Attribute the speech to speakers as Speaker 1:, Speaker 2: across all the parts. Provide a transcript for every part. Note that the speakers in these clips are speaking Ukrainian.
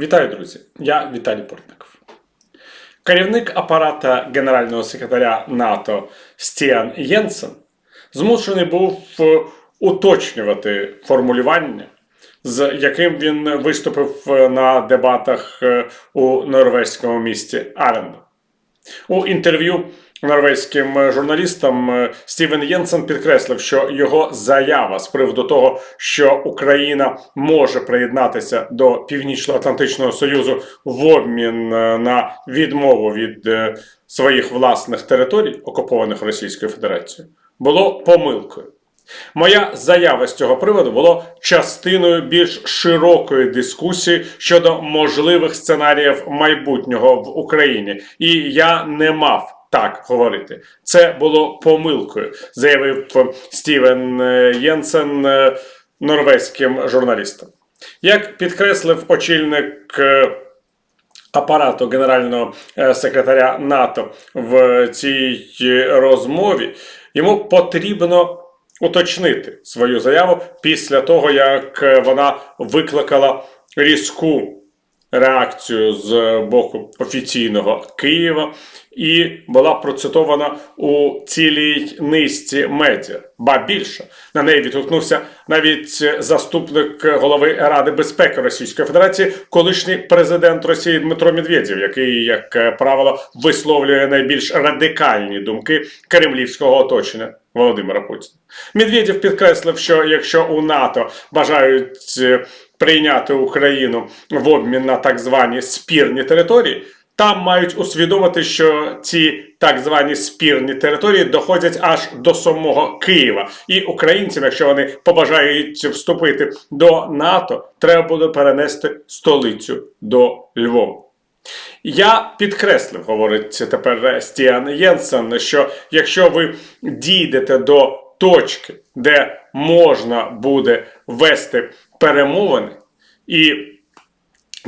Speaker 1: Вітаю, друзі! Я Віталій Портников. Керівник апарата генерального секретаря НАТО Стіан Єнсен змушений був е, уточнювати формулювання, з яким він виступив е, на дебатах е, у норвезькому місті Аренда. У інтерв'ю норвезьким журналістам е, Стівен Єнсен підкреслив, що його заява з приводу того, що Україна може приєднатися до Північно-Атлантичного Союзу в обмін е, на відмову від е, своїх власних територій, окупованих Російською Федерацією, було помилкою. Моя заява з цього приводу була частиною більш широкої дискусії щодо можливих сценаріїв майбутнього в Україні, і я не мав так говорити. Це було помилкою, заявив Стівен е, Єнсен е, норвезьким журналістам. Як підкреслив очільник. е, апарату генерального е, секретаря НАТО в цій е, розмові, йому потрібно уточнити свою заяву після того, як е, вона викликала різку реакцію з боку офіційного Києва і була процитована у цілій низці медіа. Ба більше на неї відгукнувся навіть заступник голови Ради безпеки Російської Федерації, колишній президент Росії Дмитро Медведєв, який, як правило, висловлює найбільш радикальні думки кремлівського оточення. Володимира Путіна. Медведєв підкреслив, що якщо у НАТО бажають е, прийняти Україну в обмін на так звані спірні території, там мають усвідомити, що ці так звані спірні території доходять аж до самого Києва. І українцям, якщо вони побажають вступити до НАТО, треба буде перенести столицю до Львова. Я підкреслив, говорить тепер Стіан Єнсен, що якщо ви дійдете до точки, де можна буде вести перемовини, і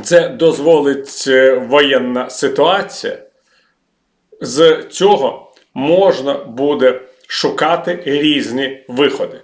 Speaker 1: це дозволить е, воєнна ситуація, з цього можна буде шукати різні виходи.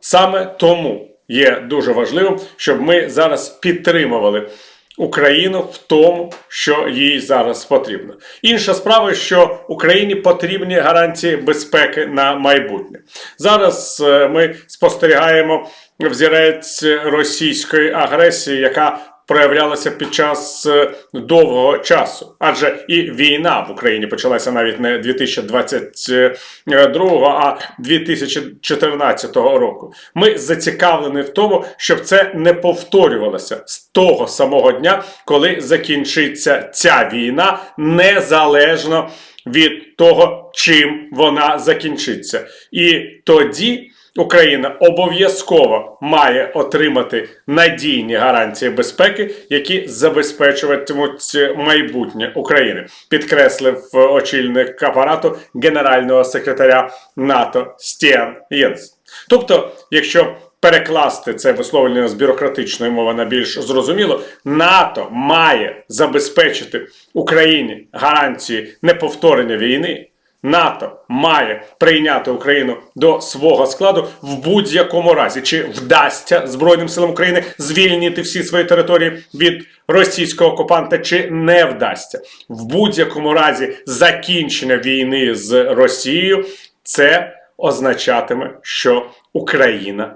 Speaker 1: Саме тому є дуже важливим, щоб ми зараз підтримували. Україну в тому, що їй зараз потрібно. Інша справа, що Україні потрібні гарантії безпеки на майбутнє. Зараз е, ми спостерігаємо взірець російської агресії, яка проявлялася під час е, довгого часу, адже і війна в Україні почалася навіть не 2022, а 2014 року. Ми зацікавлені в тому, щоб це не повторювалося з того самого дня, коли закінчиться ця війна, незалежно від того, чим вона закінчиться. І тоді. Україна обов'язково має отримати надійні гарантії безпеки, які забезпечуватимуть майбутнє України, підкреслив очільник апарату генерального секретаря НАТО Стіан Єнс. Тобто, якщо перекласти це висловлення з бюрократичної мови на більш зрозуміло, НАТО має забезпечити Україні гарантії неповторення війни. НАТО має прийняти Україну до свого складу в будь-якому разі, чи вдасться Збройним силам України звільнити всі свої території від російського окупанта, чи не вдасться в будь-якому разі закінчення війни з Росією, це означатиме, що Україна.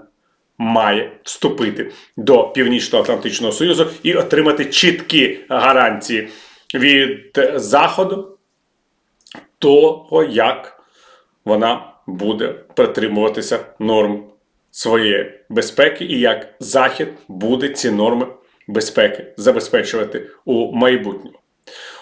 Speaker 1: Має вступити до Північно-Атлантичного Союзу і отримати чіткі гарантії від Заходу того, як вона буде притримуватися норм своєї безпеки, і як Захід буде ці норми безпеки забезпечувати у майбутньому.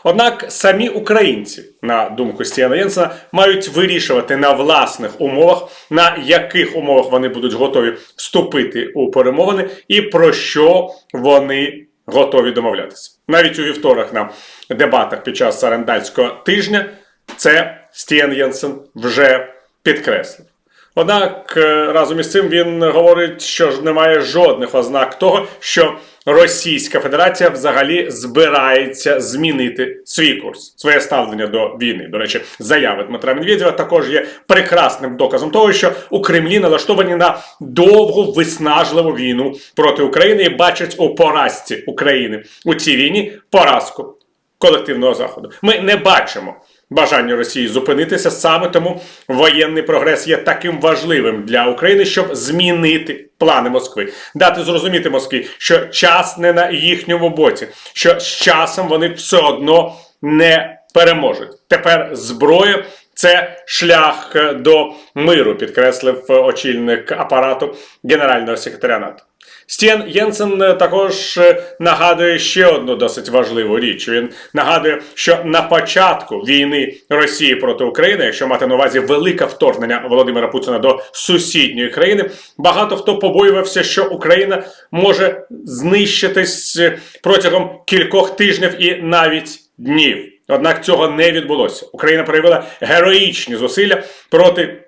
Speaker 1: Однак самі українці, на думку Стіана Єнсена, мають вирішувати на власних умовах, на яких умовах вони будуть готові вступити у перемовини, і про що вони готові домовлятися. Навіть у вівторок на дебатах під час Сарендальського тижня це Стіан Єнсен вже підкреслив. Однак е, разом із цим він говорить, що ж немає жодних ознак того, що Російська Федерація взагалі збирається змінити свій курс, своє ставлення до війни. До речі, заяви Дмитра Медведєва також є прекрасним доказом того, що у Кремлі налаштовані на довгу виснажливу війну проти України і бачать у поразці України у цій війні поразку колективного заходу. Ми не бачимо бажання Росії зупинитися саме тому воєнний прогрес є таким важливим для України, щоб змінити плани Москви, дати зрозуміти Москві, що час не на їхньому боці, що з часом вони все одно не переможуть. Тепер зброя. Це шлях е, до миру, підкреслив е, очільник апарату генерального секретаря НАТО. Стіен Єнсен е, також е, нагадує ще одну досить важливу річ. Він нагадує, що на початку війни Росії проти України, якщо мати на увазі велике вторгнення Володимира Путіна до сусідньої країни, багато хто побоювався, що Україна може знищитись е, протягом кількох тижнів і навіть днів. Однак цього не відбулося. Україна проявила героїчні зусилля проти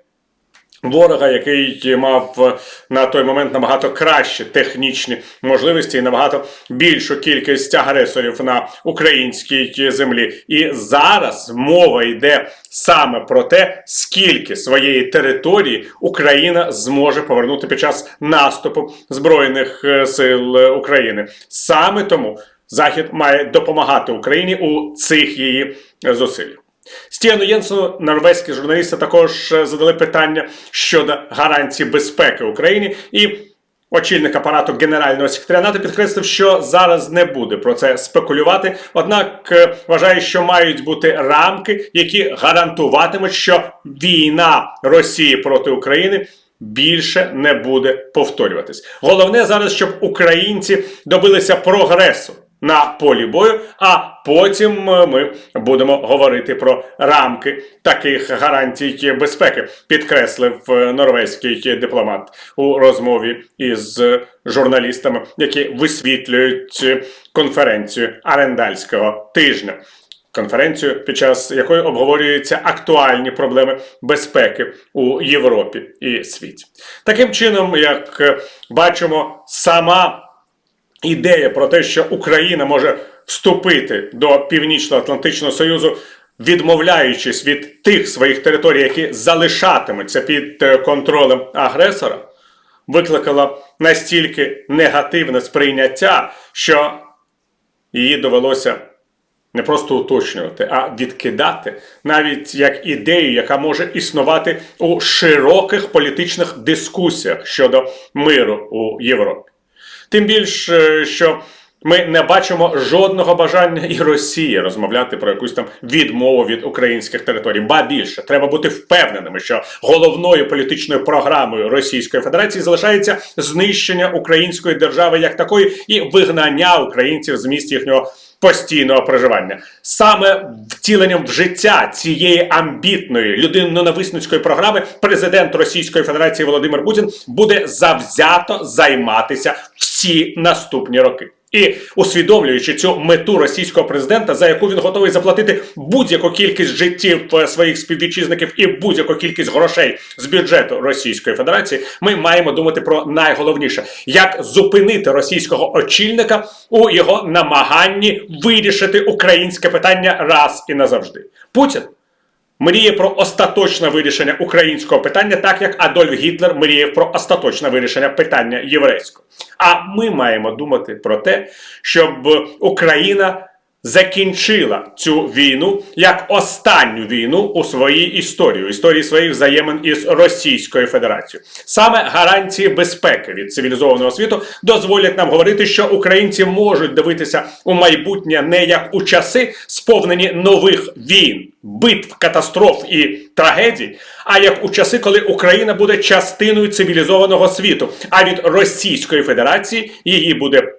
Speaker 1: ворога, який мав е, на той момент набагато кращі технічні можливості і набагато більшу кількість агресорів на українській землі. І зараз мова йде саме про те, скільки своєї території Україна зможе повернути під час наступу збройних е, сил е, України. Саме тому Захід має допомагати Україні у цих її зусиллях. Стіану Єнсену норвезькі журналісти також е, задали питання щодо гарантій безпеки Україні і. Очільник апарату генерального секретаря НАТО підкреслив, що зараз не буде про це спекулювати. Однак е, вважає, що мають бути рамки, які гарантуватимуть, що війна Росії проти України більше не буде повторюватись. Головне зараз, щоб українці добилися прогресу на полі бою, а потім е, ми будемо говорити про рамки таких гарантій безпеки, підкреслив е, норвезький дипломат у розмові із журналістами, які висвітлюють конференцію Арендальського тижня. Конференцію, під час якої обговорюються актуальні проблеми безпеки у Європі і світі. Таким чином, як е, бачимо, сама ідея про те, що Україна може вступити до Північно-Атлантичного Союзу, відмовляючись від тих своїх територій, які залишатимуться під е, контролем агресора, викликала настільки негативне сприйняття, що її довелося не просто уточнювати, а відкидати навіть як ідею, яка може існувати у широких політичних дискусіях щодо миру у Європі. Тим більше, що ми не бачимо жодного бажання і Росії розмовляти про якусь там відмову від українських територій. Ба більше треба бути впевненими, що головною політичною програмою Російської Федерації залишається знищення української держави як такої і вигнання українців з місць їхнього постійного проживання. Саме втіленням в життя цієї амбітної людинно-нависницької програми президент Російської Федерації Володимир Путін буде завзято займатися всі наступні роки. І усвідомлюючи цю мету російського президента, за яку він готовий заплатити будь-яку кількість життів е, своїх співвітчизників і будь-яку кількість грошей з бюджету Російської Федерації, ми маємо думати про найголовніше, як зупинити російського очільника у його намаганні вирішити українське питання раз і назавжди. Путін мріє про остаточне вирішення українського питання, так як Адольф Гітлер мріяв про остаточне вирішення питання єврейського. А ми маємо думати про те, щоб Україна закінчила цю війну як останню війну у своїй історії, у історії своїх взаємин із Російською Федерацією. Саме гарантії безпеки від цивілізованого світу дозволять нам говорити, що українці можуть дивитися у майбутнє не як у часи, сповнені нових війн, битв, катастроф і трагедій, а як у часи, коли Україна буде частиною цивілізованого світу, а від Російської Федерації її буде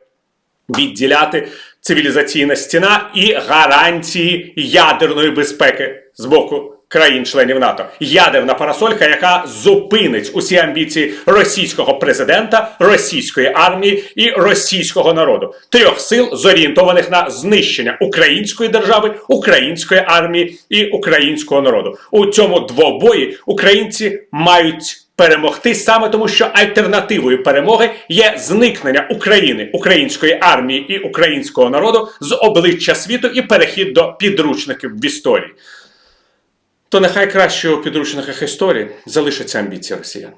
Speaker 1: відділяти цивілізаційна стіна і гарантії ядерної безпеки з боку країн-членів НАТО. Ядерна парасолька, яка зупинить усі амбіції російського президента, російської армії і російського народу, трьох сил зорієнтованих на знищення української держави, української армії і українського народу. У цьому двобої українці мають перемогти саме тому, що альтернативою перемоги є зникнення України, української армії і українського народу з обличчя світу і перехід до підручників в історії. То нехай краще у підручниках історії залишаться амбіції росіян.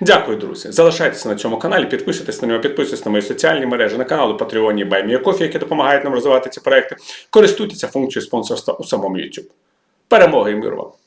Speaker 1: Дякую, друзі. Залишайтеся на цьому каналі, підписуйтесь на нього, підписуйтесь на мої соціальні мережі, на канали Patreon і BuyMeACoffee, які допомагають нам розвивати ці проекти. Користуйтеся функцією спонсорства у самому YouTube. Перемоги і миру вам!